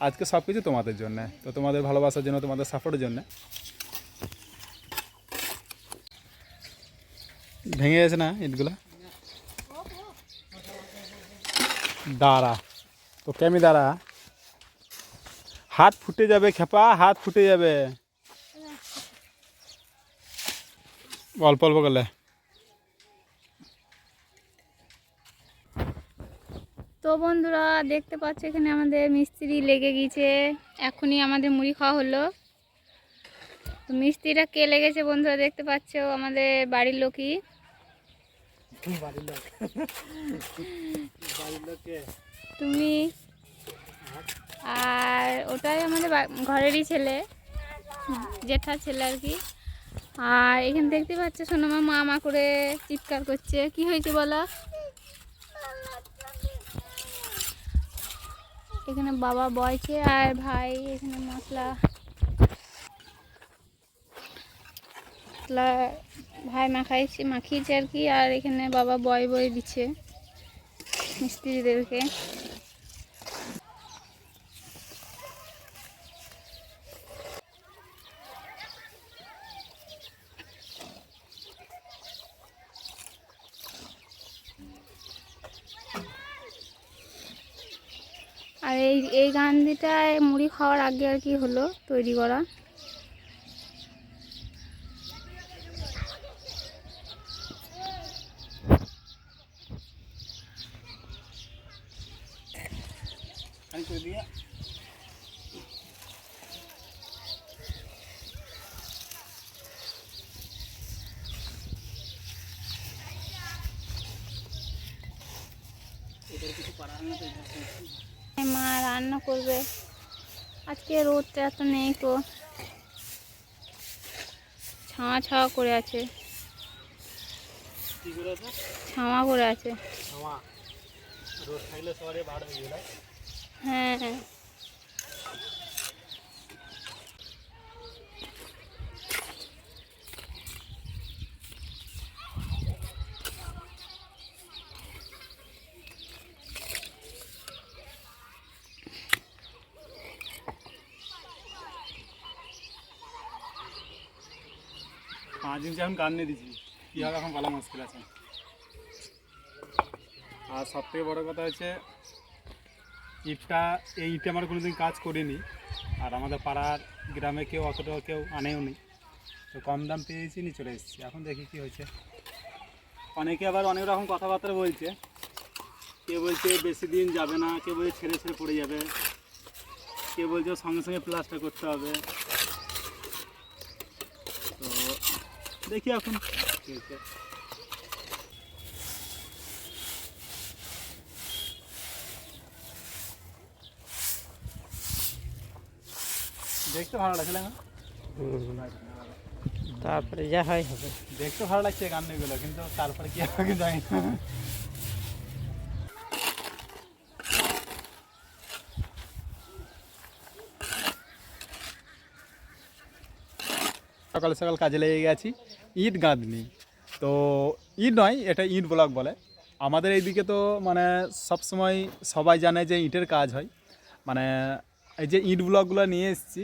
আজকে সব কিছু তোমাদের জন্য। তো তোমাদের ভালোবাসার জন্য, তোমাদের সাপোর্টের জন্য। ভেঙে গেছে না ইটগুলা? দাঁড়া তো কেমি দাঁড়া। হাত ফুটে যাবে খেপা, হাত ফুটে যাবে। অল্প অল্প করলে। বন্ধুরা, দেখতে পাচ্ছ এখানে আমাদের মিস্ত্রি লেগে গিয়েছে এখনই আমাদের মুড়ি খাওয়া হলো। তো মিস্ত্রিটা কে লেগেছে বন্ধুরা, দেখতে পাচ্ছ আমাদের বাড়ির লোকই। তুমি আর ওটাই আমাদের ঘরেরই ছেলে জেঠার ছেলে আর কি। আর এখানে দেখতে পাচ্ছ সোনামা মা মা করে চিৎকার করছে। কি হয়েছে বলো? এখানে বাবা বয়ছে আর ভাই এখানে মশলা। মশলা ভাই মাখাইছে, মাখিয়েছে আর কি, আর এখানে বাবা বয় বয় দিচ্ছে মিস্ত্রিদেরকে। এই এই গান্ধিটায় মুড়ি খাওয়ার আগে আর কি হলো তৈরি করা? মা রান্না করবে। আজকে রোদটা এত নেই তো। ছাওয়া ছাওয়া করে আছে। ছাওয়া করে আছে। হ্যাঁ। পাঁচ ইঞ্চি এখন নিয়ে এখন মুশকিল আছে। আর বড়ো কথা হচ্ছে, ইটটা, এই ইটে আমরা কোনোদিন কাজ করিনি, আর আমাদের পাড়ার গ্রামে কেউ অতটা কেউ আনেও নি তো কম দাম পেয়েছি নিয়ে চলে এসেছি। এখন দেখি কি হয়েছে। অনেকে আবার অনেক রকম কথাবার্তা বলছে। কে বলছে বেশি দিন যাবে না কে বলছে ছেড়ে ছেড়ে পড়ে যাবে। কে বলছে সঙ্গে সঙ্গে প্লাস্টার করতে হবে তো দেখি এখন। দেখতে ভালো লাগছে না? তারপরে যা হয় হবে। দেখতে ভালো লাগছে গানগুলো কিন্তু তারপরে কি হবে জানি না। সকাল সকাল কাজে লেগে গেছি। ইট গাঁদনি তো ইট নয়, এটা ইট ব্লক বলে। আমাদের এইদিকে তো মানে সবসময় সবাই জানে যে ইটের কাজ হয়। মানে এই যে ইট ব্লকগুলো নিয়ে এসেছি।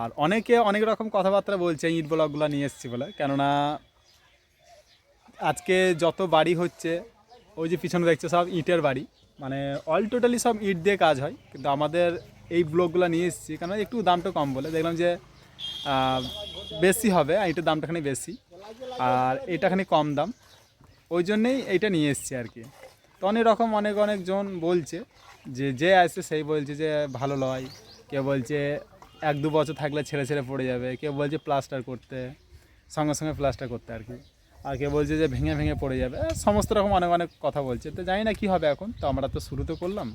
আর অনেকে অনেক রকম কথাবার্তা বলছে ইট ব্লকগুলো নিয়ে এসেছি বলে। কেননা আজকে যত বাড়ি হচ্ছে, ওই যে পিছনে দেখছে সব ইটের বাড়ি। মানে অল টোটালি সব ইট দিয়ে কাজ হয়। কিন্তু আমাদের এই ব্লকগুলো নিয়ে এসেছি। কেন একটু দামটা কম বলে। দেখলাম যে বেশি হবে, আর এটার দামটা খানি বেশি। আর এটা খানি কম দাম। ওই জন্যেই এইটা নিয়ে এসেছি আর কি। তো অনেক রকম অনেক অনেকজন বলছে যে যে আসে সেই বলছে যে, ভালো লয়। কেউ বলছে এক দু বছর থাকলে ছেড়ে ছেড়ে পড়ে যাবে। কেউ বলছে প্লাস্টার করতে, সঙ্গে সঙ্গে প্লাস্টার করতে আর কি। আর কেউ বলছে যে, ভেঙে ভেঙে পড়ে যাবে। সমস্ত রকম অনেক অনেক কথা বলছে। তো জানি না কী হবে এখন। তো আমরা তো শুরু তো করলাম।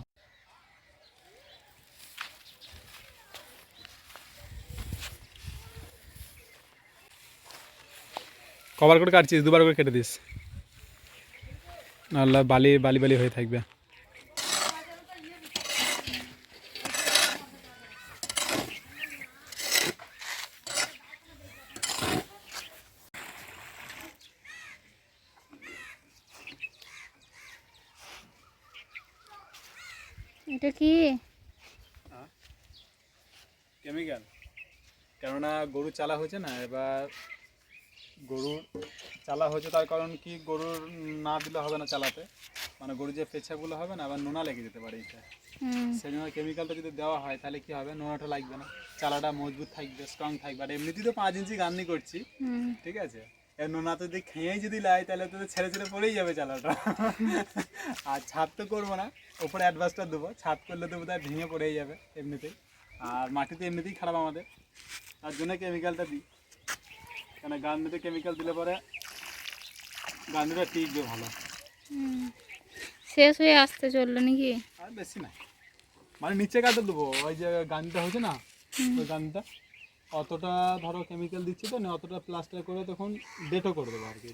কবার করে কাটছিস দুবার করে কেটে দিস। নাহলে বালি বালি বালি হয়ে থাকবে। এটা কি? কেমিক্যাল। কেননা গরু চালা হয়েছে না এবার গরুর চালা হয়েছে তার কারণ কি গরুর না দিলে হবে না চালাতে? মানে গরুর যে পেছাগুলো হবে না আবার নোনা লেগে যেতে পারে এটা। সেই জন্য কেমিক্যালটা যদি দেওয়া হয় তাহলে কি হবে? নোনাটা লাগবে না। চালাটা মজবুত থাকবে স্ট্রং থাকবে। আর এমনিতেই তো পাঁচ ইঞ্চি গান্নি করছি ঠিক আছে? এর নোনা তো যদি খেয়েই যদি লাই তাহলে তো ছেড়ে ছেড়ে পড়েই যাবে চালাটা। আর ছাদ তো করব না ওপরে অ্যাডভান্সটা দেবো। ছাদ করলে তো বোধহয় ভেঙে পড়েই যাবে এমনিতেই। আর মাটি তো এমনিতেই খারাপ আমাদের। তার জন্য কেমিক্যালটা দিই। কেন গান্ডিতে কেমিক্যাল দিলে পরে গান্ডিটা টিকবে ভালো। শেষ হয়ে আসতে চলল নাকি? আর বেশি না। মানে নিচে কাটে দেবো ওই যে গান্ডিটা হয়েছে না। ওই গান্ডিটা অতটা ধরো কেমিক্যাল দিচ্ছি তো না অতটা প্লাস্টার করে তখন ডেটও করে দেবো আর কি।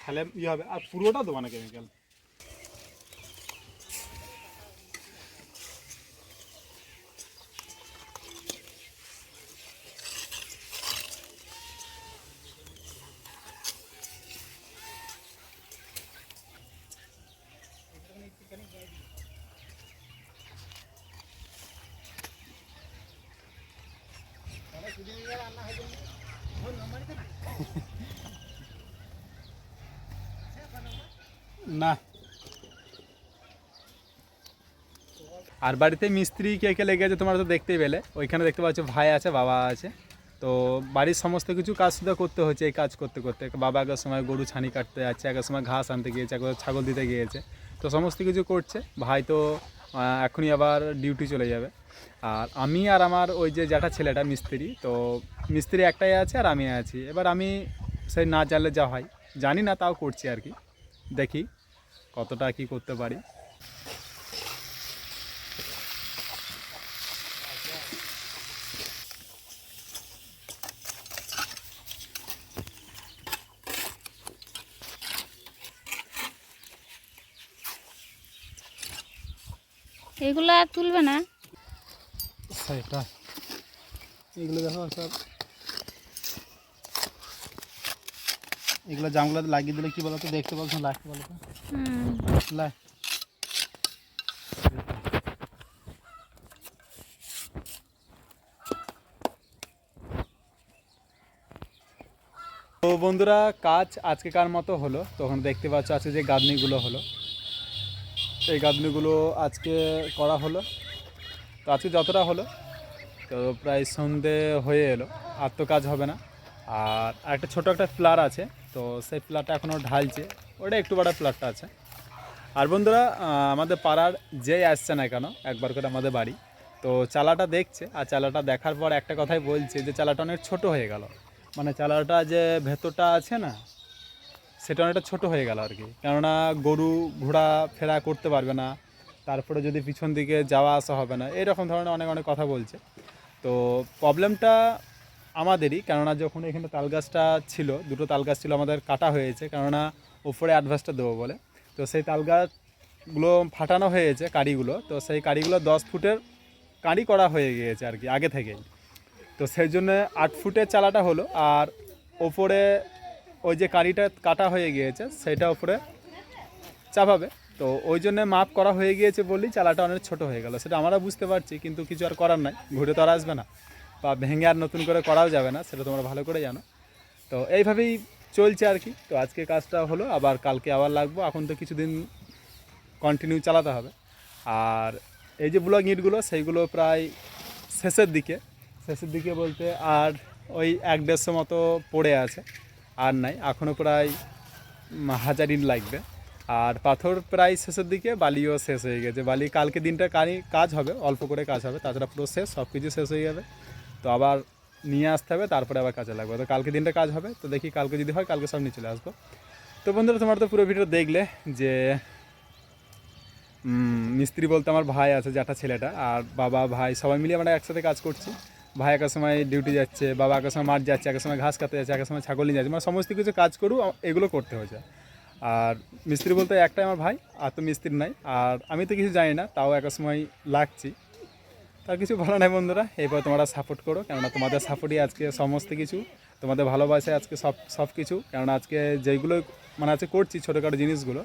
তাহলে ইয়ে হবে আর পুরোটা দেবো না কেমিক্যাল না। আর বাড়িতে মিস্ত্রি কে কে লেগে আছে তোমরা তো দেখতেই পেলে। ওইখানে দেখতে পাচ্ছ ভাই আছে, বাবা আছে। তো বাড়ির সমস্ত কিছু কাজ শুধু করতে হচ্ছে, এই কাজ করতে করতে। বাবা আগের সময় গরু ছানি কাটতে যাচ্ছে, আগের সময় ঘাস আনতে গিয়েছে একবার ছাগল দিতে গিয়েছে। তো সমস্ত কিছু করছে। ভাই তো এখনই আবার ডিউটি চলে যাবে। আর আমি আর আমার ওই যে জ্যাঠা ছেলেটা, মিস্ত্রি, তো মিস্ত্রি একটাই আছে আর আমি আছি। এবার আমি সেই না জানলে যা হয়, জানি না তাও করছি আর কি। দেখি কতটা কি করতে পারি। এগুলো আর তুলবে না। এগুলো দেখো সব। এগুলো জামগুলো লাগিয়ে দিলে কি বলো তো দেখতে পাচ্ছ লাগতে বলো তো লাই তো বন্ধুরা কাজ আজকেকার মতো হলো। তখন দেখতে পাচ্ছ আজকে যে গাঁদনিগুলো হলো। এই গাঁদনিগুলো আজকে করা হলো। তো আজকে যতটা হলো, তো প্রায় সন্ধে হয়ে এলো, আর তো কাজ হবে না। আর একটা ছোটো একটা প্লার আছে, তো সেই প্লারটা এখনও ঢালছে। ওটা একটু বড় প্লারটা আছে। আর বন্ধুরা আমাদের পাড়ার যেই আসছে না কেন, একবার করে আমাদের বাড়ি, তো চালাটা দেখছে। আর চালাটা দেখার পর একটা কথাই বলছে যে, চালাটা অনেক ছোট হয়ে গেল। মানে চালাটা যে ভেতরটা আছে না সেটা অনেকটা ছোট হয়ে গেল আর কি। কেননা গরু ঘোড়া ফেরা করতে পারবে না, তারপরে যদি পিছন দিকে যাওয়া আসা হবে না এরকম ধরনের অনেক অনেক কথা বলছে। তো প্রবলেমটা আমাদেরই, কেননা যখন এখানে তাল গাছটা ছিল, দুটো তাল গাছ ছিল আমাদের কাটা হয়েছে, কেননা ওপরে অ্যাডভান্সটা দেবো বলে। তো সেই তাল গাছগুলো ফাটানো হয়েছে কাঁড়িগুলো, তো সেই কাঁড়িগুলো দশ ফুটের কাঁড়ি করা হয়ে গিয়েছে আর কি, আগে থেকেই। তো সেই জন্য আট ফুটের চালাটা হলো, আর ওপরে ওই যে কাঁড়িটা কাটা হয়ে গিয়েছে, সেটা ওপরে চাপাবে। তো ওই জন্য মাপ করা হয়ে গিয়েছে বলেই চালাটা অনেক ছোট হয়ে গেল। সেটা আমরা বুঝতে পারছি, কিন্তু কিছু আর করার নাই। ঘুরে তো আর আসবে না বা ভেঙে আর নতুন করে করাও যাবে না, সেটা তোমরা ভালো করে জানো। তো এইভাবেই চলছে আর কি। তো আজকে কাজটা হলো, আবার কালকে আবার লাগবো। এখন তো কিছুদিন কন্টিনিউ চালাতে হবে। আর এই যে ব্লগ ইটগুলো সেইগুলো প্রায় শেষের দিকে। শেষের দিকে বলতে আর ওই এক দেড়শো মতো পড়ে আছে। আর নাই। এখনও প্রায় হাজার ইট লাগবে। আর পাথর প্রায় শেষের দিকে, বালিও শেষ হয়ে গেছে। বালি কালকে দিনটা কারি কাজ হবে, অল্প করে কাজ হবে, তাছাড়া পুরো শেষ সব কিছু শেষ হয়ে যাবে। তো আবার নিয়ে আসতে হবে, তারপরে আবার কাজে লাগবে। তো কালকে দিনটা কাজ হবে, তো দেখি কালকে যদি হয়, কালকে সব নিয়ে চলে আসব। তো বন্ধুরা, তোমার তো পুরো ভিডিও দেখলে যে মিস্ত্রি বলতে আমার ভাই আছে, জ্যাঠা ছেলেটা, আর বাবা, ভাই সবাই মিলে আমরা একসাথে কাজ করছি। ভাই একের সময় ডিউটি যাচ্ছে, বাবা একের সময় মাঠ যাচ্ছে একের সময় ঘাস কাটতে যাচ্ছে একের সময় ছাগল নিয়ে যাচ্ছে মানে সমস্ত কিছু কাজ করু এগুলো করতে হয়েছে। আর মিস্ত্রি বলতে একটাই আমার ভাই, আর তো মিস্ত্রি নাই। আর আমি তো কিছু জানি না, তাও একের সময় লাগছি। তার কিছু ভালো নাই বন্ধুরা, এরপর তোমরা সাপোর্ট করো, কেননা তোমাদের সাপোর্টই আজকে সমস্ত কিছু। তোমাদের ভালোবাসে আজকে সব সব কিছু, কেননা আজকে যেইগুলো মানে আজকে করছি ছোটোখাটো জিনিসগুলো,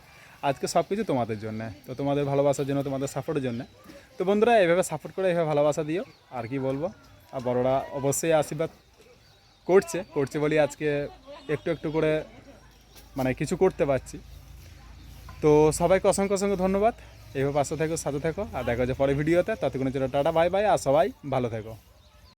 আজকে সব কিছু তোমাদের জন্য। তো তোমাদের ভালোবাসার জন্য, তোমাদের সাপোর্টের জন্য। তো বন্ধুরা, এভাবে সাপোর্ট করে, এভাবে ভালোবাসা দিও। আর কি বলব? বড়রা অবশ্যই আশীর্বাদ করছে করছে বলি আজকে একটু একটু করে মানে কিছু করতে পারছি। তো সবাইকে অসংখ্য অসংখ্য ধন্যবাদ। এইভাবে পাশে থেকো, সাথে থেকো, আর দেখা যাচ্ছে পরে ভিডিওতে। ততক্ষণের জন্য টাটা, বাই বাই, আর সবাই ভালো থেকো।